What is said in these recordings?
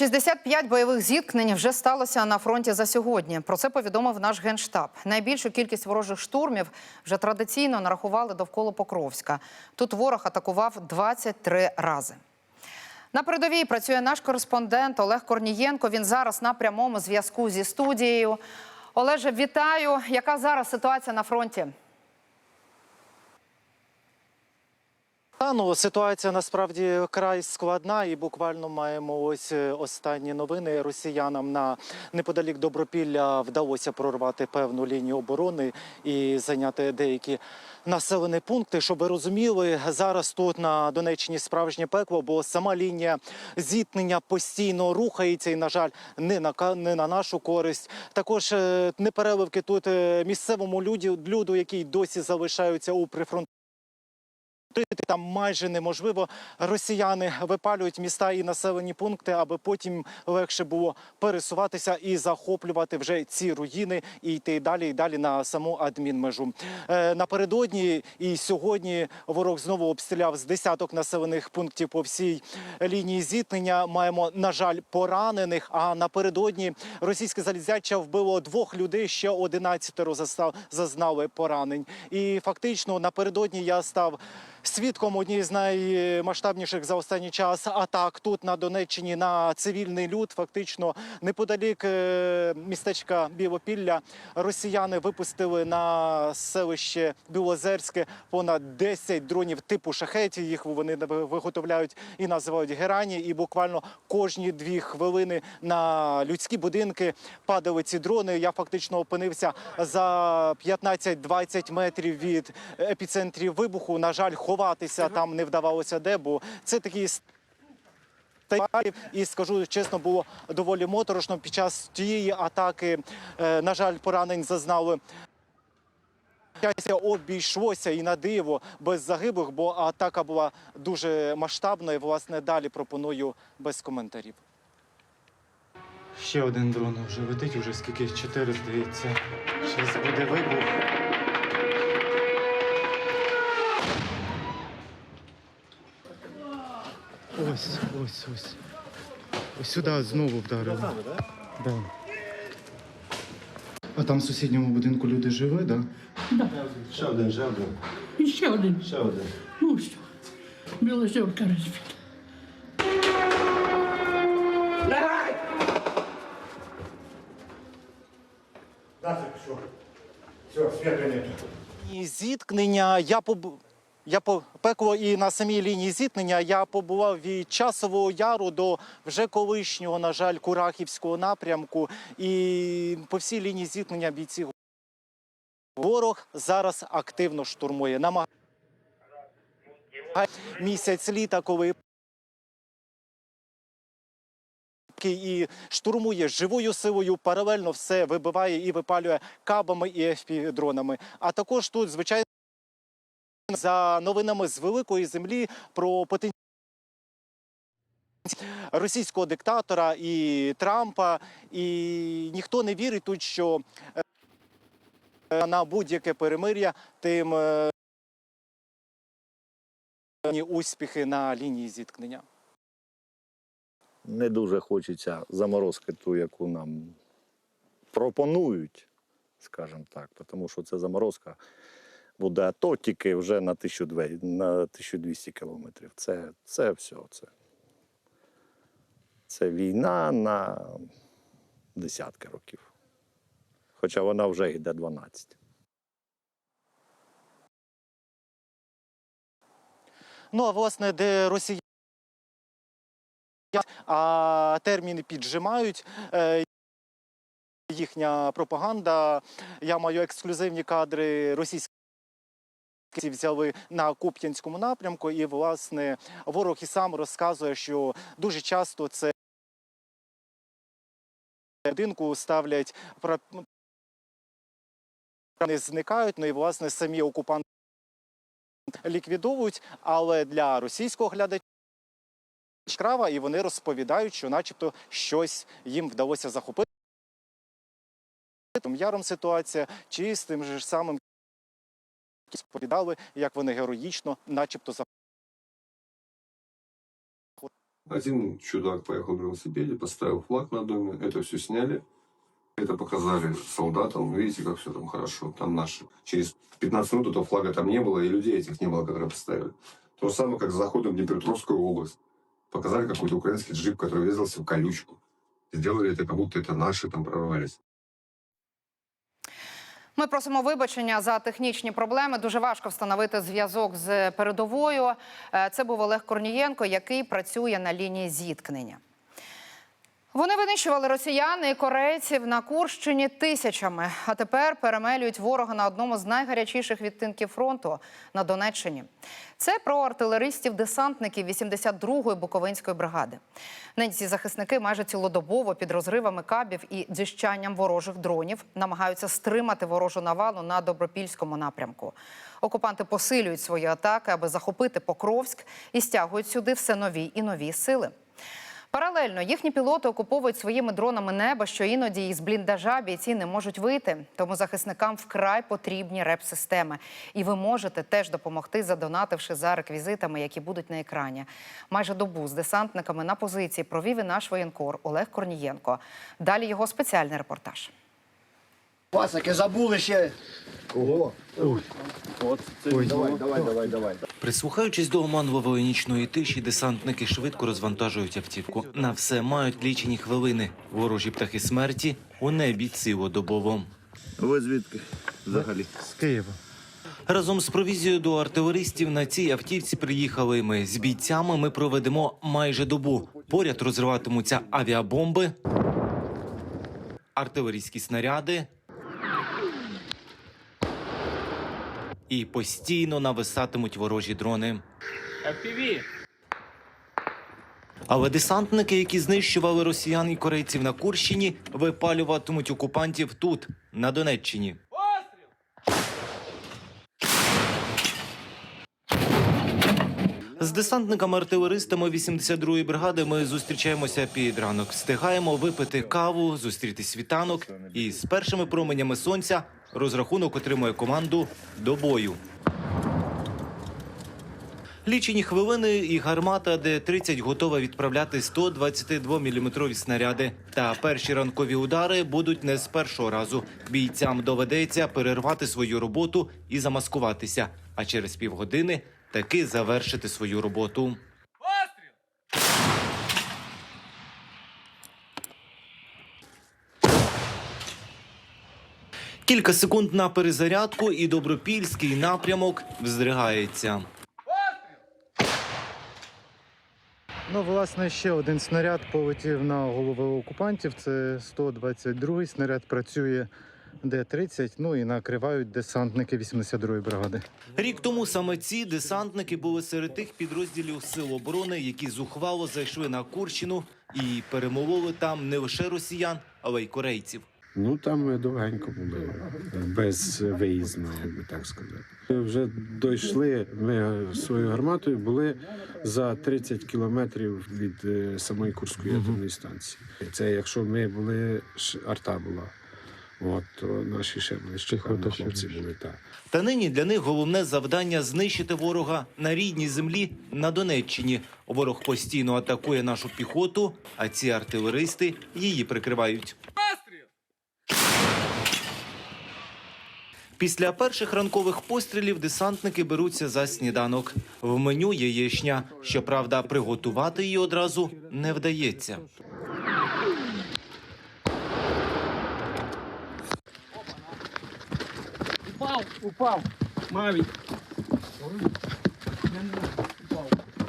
65 бойових зіткнень вже сталося на фронті за сьогодні. Про це повідомив наш генштаб. Найбільшу кількість ворожих штурмів вже традиційно нарахували довкола Покровська. Тут ворог атакував 23 рази. На передовій працює наш кореспондент Олег Корнієнко. Він зараз на прямому зв'язку зі студією. Олеже, вітаю. Яка зараз ситуація на фронті? Та, ну, ситуація насправді край складна, і буквально маємо ось е, останні новини. Росіянам на неподалік Добропілля вдалося прорвати певну лінію оборони і зайняти деякі населені пункти. Щоб ви розуміли, зараз тут на Донеччині справжнє пекло, бо сама лінія зіткнення постійно рухається, і на жаль, не на не на нашу користь. Також е, непереливки тут е, місцевому люду, люду, який досі залишаються у прифронт. Там майже неможливо. Росіяни випалюють міста і населені пункти, аби потім легше було пересуватися і захоплювати вже ці руїни і йти далі і далі на саму адмінмежу. Е, напередодні і сьогодні ворог знову обстріляв з десяток населених пунктів по всій лінії зіткнення. Маємо на жаль поранених. А напередодні російське залізяча вбило двох людей. Ще 11 застав зазнали поранень. І фактично напередодні я став. Свідком однієї з наймасштабніших за останній час атак тут на Донеччині на цивільний люд. Фактично неподалік е, містечка Білопілля росіяни випустили на селище Білозерське понад 10 дронів типу шахетів. Їх вони виготовляють і називають герані. І буквально кожні дві хвилини на людські будинки падали ці дрони. Я фактично опинився за 15-20 метрів від епіцентрів вибуху. На жаль, ховатися там не вдавалося де, бо це Тайварів. І скажу чесно, було доволі моторошно. Під час тієї атаки, е, на жаль, поранень зазнали. Щастя, обійшлося і на диво без загиблих, бо атака була дуже масштабна. І власне далі пропоную без коментарів. Ще один дрон вже летить, уже скільки чотири здається. Зараз буде вибух. Ось, ось, ось. Ось сюди знову вдарило. Да. А там в сусідньому будинку люди так? Да? Ще один, ще один, І ще один. ще один. Ну що, білозерка розбита. Нафиг пішов. Все, світу нету. І зіткнення я побу... Я пекло і на самій лінії зіткнення я побував від часового яру до вже колишнього, на жаль, Курахівського напрямку. І по всій лінії зіткнення бійці ворог зараз активно штурмує. Намагає місяць літа, коли і штурмує живою силою, паралельно все вибиває і випалює кабами і FPV-дронами. А також тут, звичайно, за новинами з великої землі про потенційний російського диктатора і Трампа, і ніхто не вірить тут, що е, на будь-яке перемир'я, тим е, успіхи на лінії зіткнення. не дуже хочеться заморозки ту, яку нам пропонують, скажімо так, тому що це заморозка буде АТО тільки вже на 1200, на 1200 кілометрів. Це, це все. Це, це війна на десятки років. Хоча вона вже йде 12. Ну а власне, де росіяни а терміни піджимають. е, Їхня пропаганда. Я маю ексклюзивні кадри російських взяли на Куп'янському напрямку, і власне ворог і сам розказує, що дуже часто це будинку ставлять пра- вони зникають. Ну і власне самі окупанти ліквідовують. Але для російського глядача яскрава, і вони розповідають, що, начебто, щось їм вдалося захопити. Яром ситуація, чи з тим же самим розповідали, як вони героїчно, начебто, захопили. Один чудак поехал на велосипеде, поставил флаг на доме, это все сняли. Это показали солдатам. Видите, как все там хорошо, там наши. Через 15 минут этого флага там не было, и людей этих не было, которые поставили. То же самое, как с заходом в Днепропетровскую область. Показали какой-то украинский джип, который врезался в колючку. Сделали это, как будто это наши там прорвались. Ми просимо вибачення за технічні проблеми. Дуже важко встановити зв'язок з передовою. Е, Це був Олег Корнієнко, який працює на лінії зіткнення. Вони винищували росіян і корейців на Курщині тисячами, а тепер перемелюють ворога на одному з найгарячіших відтинків фронту на Донеччині. Це про артилеристів-десантників 82-ї Буковинської бригади. Нині ці захисники майже цілодобово під розривами кабів і дзищанням ворожих дронів намагаються стримати ворожу навалу на добропільському напрямку. Окупанти посилюють свої атаки, аби захопити Покровськ і стягують сюди все нові і нові сили. Паралельно їхні пілоти окуповують своїми дронами небо, що іноді із бліндажа бійці не можуть вийти. Тому захисникам вкрай потрібні реп-системи. І ви можете теж допомогти, задонативши за реквізитами, які будуть на екрані. Майже добу з десантниками на позиції провів і наш воєнкор Олег Корнієнко. Далі його спеціальний репортаж. Пасики забули ще. Ого. От це давай, давай, давай, давай. Прислухаючись до оманливої нічної тиші, десантники швидко розвантажують автівку. На все мають лічені хвилини. Ворожі птахи смерті у небі цілодобово. Ви звідки взагалі? З Києва. Разом з провізією до артилеристів на цій автівці приїхали ми. З бійцями ми проведемо майже добу. Поряд розриватимуться авіабомби, артилерійські снаряди. І постійно нависатимуть ворожі дрони. Але десантники, які знищували росіян і корейців на Курщині, випалюватимуть окупантів тут, на Донеччині. З десантниками-артилеристами 82-ї бригади ми зустрічаємося під ранок. Встигаємо випити каву, зустріти світанок, і з першими променями сонця розрахунок отримує команду до бою. Лічені хвилини і гармата Д-30 готова відправляти 122-мм снаряди. Та перші ранкові удари будуть не з першого разу. Бійцям доведеться перервати свою роботу і замаскуватися. А через півгодини таки завершити свою роботу. Кілька секунд на перезарядку, і добропільський напрямок вздригається. Ну, власне, ще один снаряд полетів на голови окупантів. Це 122-й снаряд працює Д-30, ну і накривають десантники 82-ї бригади. Рік тому саме ці десантники були серед тих підрозділів сил оборони, які зухвало зайшли на Курщину і перемололи там не лише росіян, але й корейців. Ну там ми довгенько були, без виїзну, як би так сказати. Ми Вже дійшли. Ми своєю гарматою були за 30 кілометрів від е, самої Курської атомної станції. Це якщо ми були арта була. От то наші ще були ще хлопці були так. Та нині для них головне завдання знищити ворога на рідній землі на Донеччині. Ворог постійно атакує нашу піхоту, а ці артилеристи її прикривають. Після перших ранкових пострілів десантники беруться за сніданок. В меню яєчня. Щоправда, приготувати її одразу не вдається. Упав, упав. Мавік.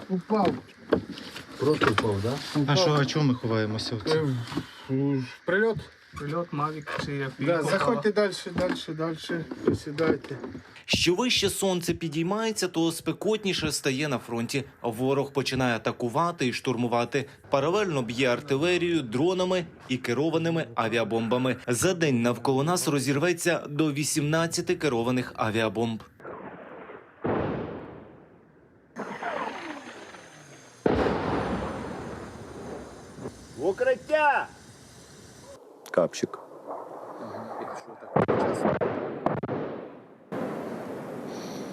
Упав. Просто впав, так? А що, а чого ми ховаємося? Прильот. Прильот Мавік чи як Да, заходьте далі, далі, далі, присідайте. Що вище сонце підіймається, то спекотніше стає на фронті. Ворог починає атакувати і штурмувати. Паралельно б'є артилерією, дронами і керованими авіабомбами. За день навколо нас розірветься до 18 керованих авіабомб. Капчик.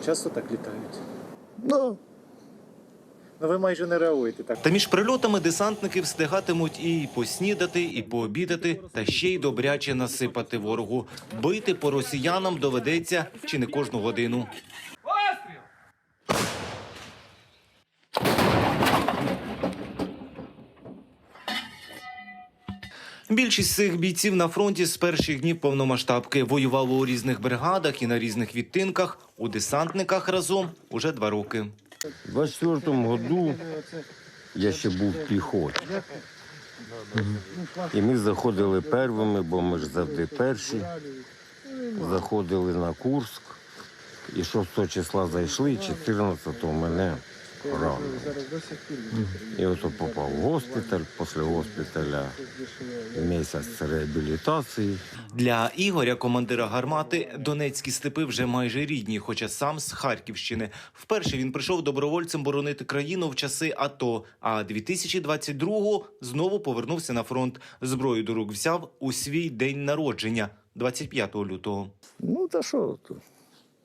Часто так літають. Ну, Ну ви майже не реагуєте так. Та між прильотами десантники встигатимуть і поснідати, і пообідати, та ще й добряче насипати ворогу. Бити по росіянам доведеться чи не кожну годину. Більшість цих бійців на фронті з перших днів повномасштабки воювали у різних бригадах і на різних відтинках. У десантниках разом уже два роки. У 24-му году я ще був в піхоті. І ми заходили первими, бо ми ж завжди перші. Заходили на Курск. І 6 числа зайшли, 14-го мене ранили. І ото попав в госпіталь, після госпіталя місяць реабілітації. Для Ігоря, командира гармати, донецькі степи вже майже рідні, хоча сам з Харківщини. Вперше він прийшов добровольцем боронити країну в часи АТО. А 2022-го знову повернувся на фронт. Зброю до рук взяв у свій день народження, 25 лютого. Ну, та що, то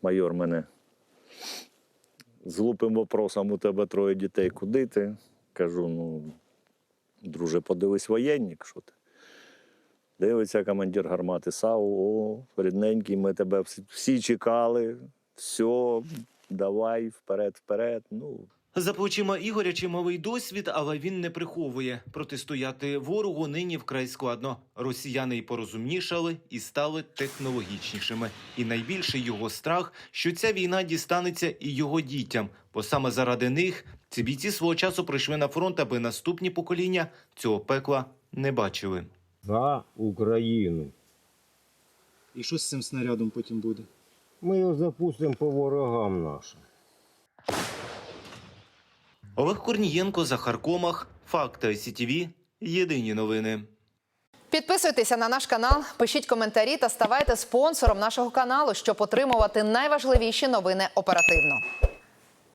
майор мене з глупим вопросом у тебе троє дітей, куди ти? Кажу, ну, друже, подивись воєнник, що ти. Дивиться командир гармати САУ, о, рідненький, ми тебе всі, чекали, все, давай, вперед, вперед. Ну, За плечима Ігоря чималий досвід, але він не приховує. Протистояти ворогу нині вкрай складно. Росіяни й порозумнішали, і стали технологічнішими. І найбільший його страх, що ця війна дістанеться і його дітям, бо саме заради них ці бійці свого часу прийшли на фронт, аби наступні покоління цього пекла не бачили. За Україну. І що з цим снарядом потім буде? Ми його запустимо по ворогам нашим. Олег Корнієнко, Захар Комах, Факти СІТІВІ. Єдині новини. Підписуйтеся на наш канал, пишіть коментарі та ставайте спонсором нашого каналу, щоб отримувати найважливіші новини оперативно.